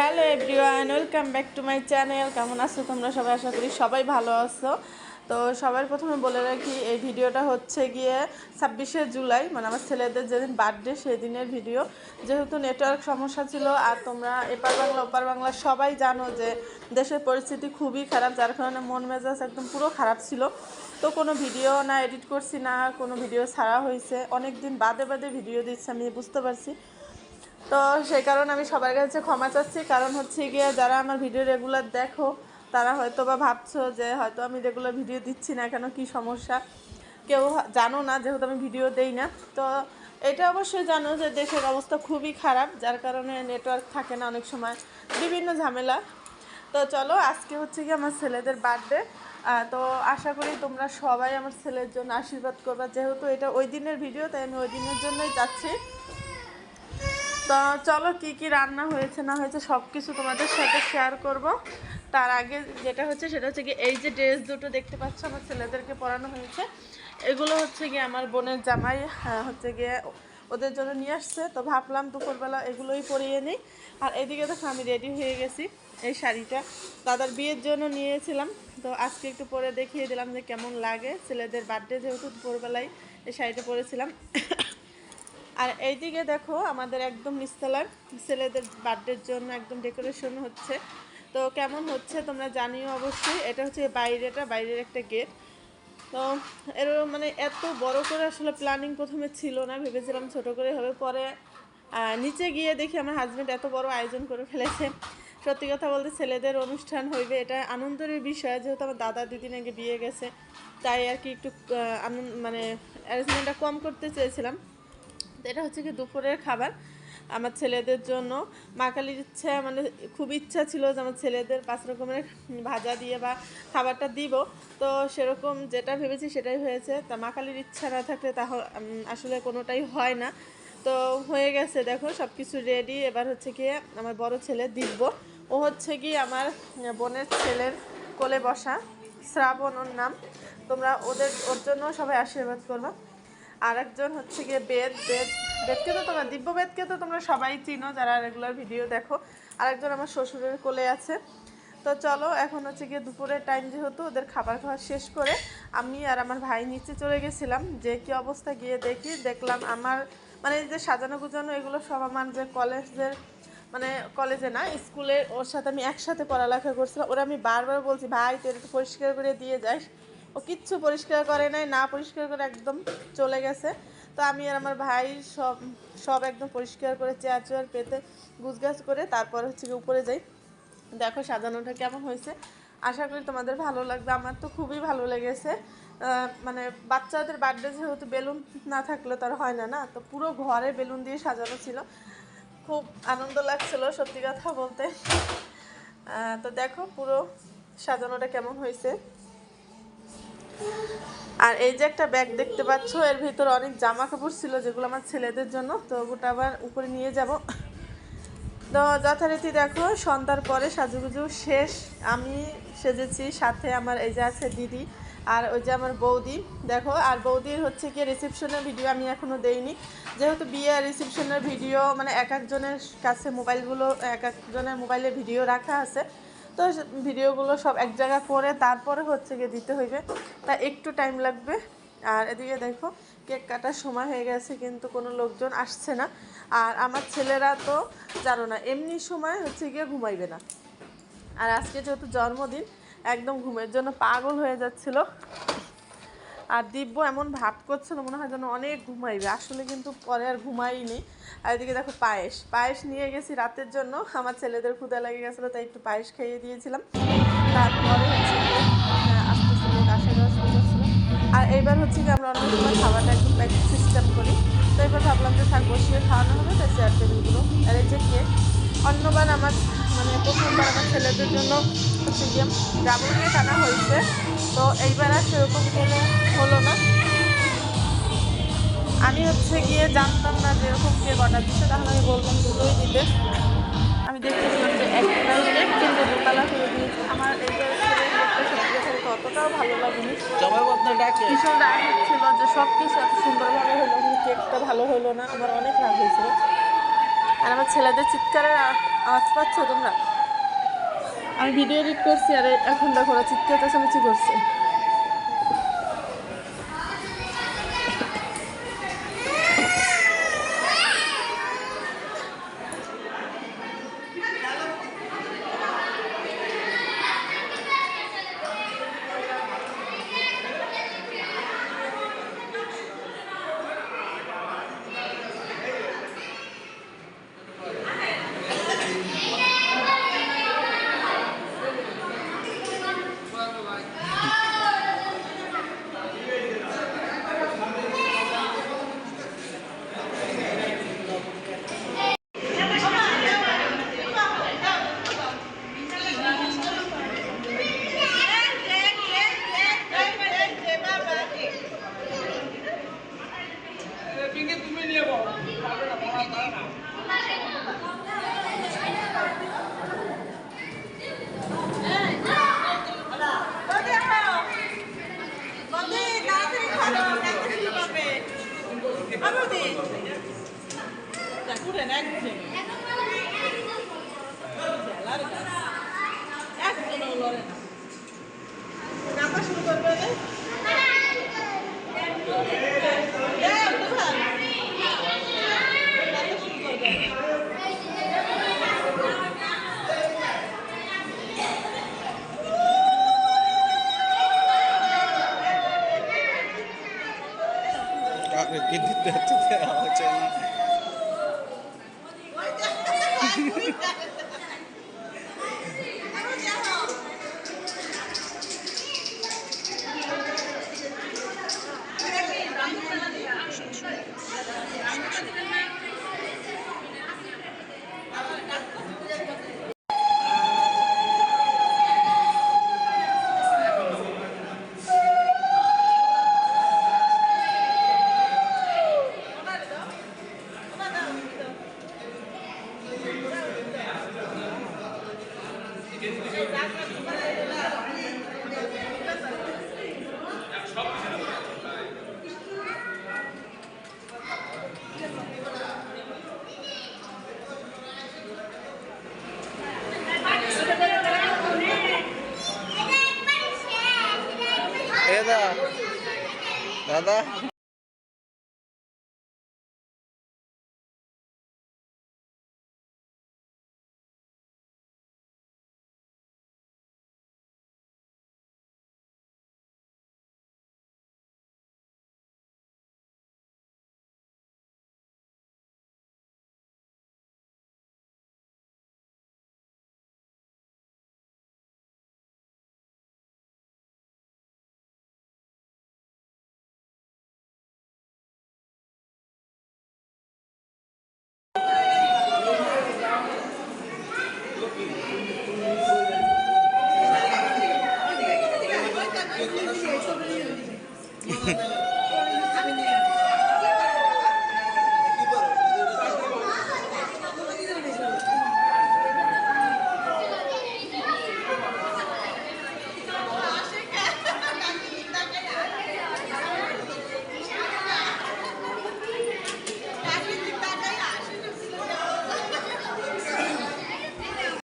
Hello everyone, welcome back to my channel. কেমন আছো তোমরা সবাই? আশা করি সবাই ভালো আছো। তো সবার প্রথমে বলে রাখি, এই ভিডিওটা হচ্ছে গিয়ে ছাব্বিশে জুলাই মানে আমার ছেলেদের যেদিন বার্থডে সেই দিনের ভিডিও। যেহেতু নেটওয়ার্ক সমস্যা ছিল, আর তোমরা এপার বাংলা, ওপার বাংলা সবাই জানো যে দেশের পরিস্থিতি খুবই খারাপ, যার কারণে মন মেজাজ একদম পুরো খারাপ ছিল। তো কোনো ভিডিও না এডিট করছি না, কোনো ভিডিও ছাড়া হয়েছে অনেক দিন বাদে বাদে ভিডিও দিচ্ছে, আমি বুঝতে পারছি। তো সেই কারণে আমি সবার কাছে ক্ষমা চাচ্ছি। কারণ হচ্ছে গিয়ে যারা আমার ভিডিও রেগুলার দেখো, তারা হয়তো বা ভাবছ যে হয়তো আমি রেগুলার ভিডিও দিচ্ছি না কেন, কি সমস্যা? কেউ জানো না, যেহেতু আমি ভিডিও দেই না। তো এটা অবশ্যই জানো যে দেশের অবস্থা খুবই খারাপ, যার কারণে নেটওয়ার্ক থাকে না অনেক সময়। বিভিন্ন ঝামেলা। তো চলো, আজকে হচ্ছে কি আমার ছেলেদের বার্থডে তো আশা করি তোমরা সবাই আমার ছেলের জন্য আশীর্বাদ করবা। যেহেতু এটা ওই দিনের ভিডিও, তাই আমি ওই দিনের জন্যই যাচ্ছি। তো চলো কি কি রান্না হয়েছে না হয়েছে সব কিছু তোমাদের সাথে শেয়ার করব। তার আগে যেটা হচ্ছে সেটা হচ্ছে কি এই যে ড্রেস দুটো দেখতে পাচ্ছ আমার ছেলেদেরকে পরানো হয়েছে। এগুলো হচ্ছে গিয়ে আমার বোনের জামাই হচ্ছে গিয়ে ওদের জন্য নিয়ে আসছে। তো ভাবলাম দুপুরবেলা এগুলোই পরিয়ে নিই। আর এদিকে দেখো আমি রেডি হয়ে গেছি এই শাড়িটা। দাদার বিয়ের জন্য নিয়েছিলাম। তো আজকে একটু পরে দেখিয়ে দিলাম যে কেমন লাগে। ছেলেদের বার্থডে যেহেতু দুপুরবেলায় এই শাড়িটা পরেছিলাম। আর এইদিকে দেখো আমাদের একদম নিচতলার ছেলেদের বার্থডের জন্য একদম ডেকোরেশন হচ্ছে। তো কেমন হচ্ছে তোমরা জানিও অবশ্যই। এটা হচ্ছে বাইরেটা, বাইরের একটা গেট। তো এর মানে এত বড় করে আসলে প্ল্যানিং প্রথমে ছিল না, ভেবেছিলাম ছোট করে হবে। পরে নিচে গিয়ে দেখি আমার হাজব্যান্ড এত বড় আয়োজন করে ফেলেছে। সত্যি কথা বলতে ছেলেদের অনুষ্ঠান হইবে, এটা আনন্দের বিষয়। যেহেতু আমার দাদা দিদি নাকি বিয়ে গেছে, তাই আর কি একটু মানে অ্যারেঞ্জমেন্টটা কম করতে চেয়েছিলাম। এটা হচ্ছে কি দুপুরের খাবার আমার ছেলেদের জন্য। মা কালীর ইচ্ছা মানে খুব ইচ্ছা ছিল যে আমার ছেলেদের পাঁচ রকমের ভাজা দিয়ে বা খাবারটা দিব। তো সেরকম যেটা ভেবেছি সেটাই হয়েছে। তা মা কালীর ইচ্ছা না থাকলে তাহলে আসলে কোনোটাই হয় না। তো হয়ে গেছে, দেখো সব কিছু রেডি এবার হচ্ছে গিয়ে আমার বড় ছেলে দিব্য। ও হচ্ছে কি আমার বোনের ছেলের কোলে বসা শ্রাবণ ওর নাম। তোমরা ওদের, ওর জন্য সবাই আশীর্বাদ করবা। আর একজন হচ্ছে গিয়ে বেদ বেদ, বেদকে তো তোমরা, দিব্য বেদকে তো তোমরা সবাই চিনো যারা রেগুলার ভিডিও দেখো। আরেকজন আমার শ্বশুরের কোলে আছে। তো চলো, এখন হচ্ছে গিয়ে দুপুরের টাইম যেহেতু, ওদের খাবার খাওয়া শেষ করে আমি আর আমার ভাই নিচে চলে গেছিলাম, যে কি অবস্থা গিয়ে দেখি, দেখলাম আমার মানে যে সাজানো গুজানো এগুলো সব আমার যে কলেজের মানে কলেজে না স্কুলে ওর সাথে আমি একসাথে পড়ালেখা করছিলাম। ওরা আমি বারবার বলছি, ভাই, তুই একটু পরিষ্কার করে দিয়ে যাস। ও কিচ্ছু পরিষ্কার করে নাই, না পরিষ্কার করে একদম চলে গেছে। তো আমি আর আমার ভাই সব সব একদম পরিষ্কার করে চেয়ার চেয়ার পেতে গুছগাছ করে তারপর হচ্ছে উপরে যাই। দেখো সাজানোটা কেমন হয়েছে। আশা করি তোমাদের ভালো লাগবে। আমার তো খুবই ভালো লেগেছে। মানে বাচ্চাদের বার্থডে যেহেতু বেলুন না থাকলে তার হয় না না? তো পুরো ঘরে বেলুন দিয়ে সাজানো ছিল। খুব আনন্দ লাগছিল সত্যি কথা বলতে। তো দেখো পুরো সাজানোটা কেমন হয়েছে। আর এই যে একটা ব্যাগ দেখতে পাচ্ছ, এর ভিতরে অনেক জামা কাপড় ছিল যেগুলো আমার ছেলেদের জন্য, তো ওটা আবার উপরে নিয়ে যাব। তো যথারীতি দেখো, সন্ধ্যার পরে সাজুগুজু শেষ। আমি সেজেছি, সাথে আমার এই যে আছে দিদি আর ওই যে আমার বৌদি। দেখো, আর বৌদির হচ্ছে কি রিসেপশনের ভিডিও আমি এখনও দেইনি। যেহেতু বিয়ে আর রিসেপশনের ভিডিও মানে এক একজনের কাছে মোবাইলগুলো, এক একজনের মোবাইলে ভিডিও রাখা আছে। তো ভিডিওগুলো সব এক জায়গা করে তারপরে হচ্ছে গিয়ে দিতে হইবে। তা একটু টাইম লাগবে। আর এদিকে দেখো, কেক কাটার সময় হয়ে গেছে, কিন্তু কোনো লোকজন আসছে না। আর আমার ছেলেরা তো জানো না, এমনি সময় হচ্ছে গিয়ে ঘুমাইবে না। আর আজকে যেহেতু জন্মদিন, একদম ঘুমের জন্য পাগল হয়ে যাচ্ছিল। আর দিব্য এমন ভাব করছিল মনে হয় যেন অনেক ঘুমাইবে। আসলে কিন্তু পরে আর ঘুমাইনি। আর এদিকে দেখো পায়েস। পায়েস নিয়ে গেছি রাতের জন্য। আমার ছেলেদের ক্ষুদা লেগে গেছিল তাই একটু পায়েস খাইয়ে দিয়েছিলাম। তারপরে হচ্ছে আহ, আস্তে আর এইবার হচ্ছে কি আমরা অন্য সময় খাবারটা একটু প্যাকেট সিস্টেম করি। তো এবার ভাবলাম যে থাক বসিয়ে খাওয়ানো হবে তাই চেয়ার টেবিলগুলো আর এই যে কেক অন্যবার আমার মানে প্রথমবার আমার ছেলেদের জন্য হচ্ছে গিয়ে ডাবল কেক আনা হয়েছে। তো এইবার আর সেরকম কোনো হলো না। আমি হচ্ছে গিয়ে জানতাম না যে এরকম কেক অর্ডার দিচ্ছে তাহলে আমি বলতাম দুটোই দিতে আমি দেখতেছিলাম যে এক কালার কেক কিন্তু দু কালার করে দিয়েছে। আমার অতটাও ভালো লাগেনি। ভীষণ রাগ হচ্ছিল যে সব কিছু এত সুন্দরভাবে হলো কিন্তু কেকটা ভালো হলো না। আমার অনেক রাগ হয়েছিল। আর আমার ছেলেদের চিৎকারের আওয়াজ পাচ্ছ তোমরা? আমি ভিডিও এডিট করছি আর এখন দেখো চিৎকার চেঁচামেচি করছে? আরে কি দিতে হচ্ছে হচ্ছে দাদা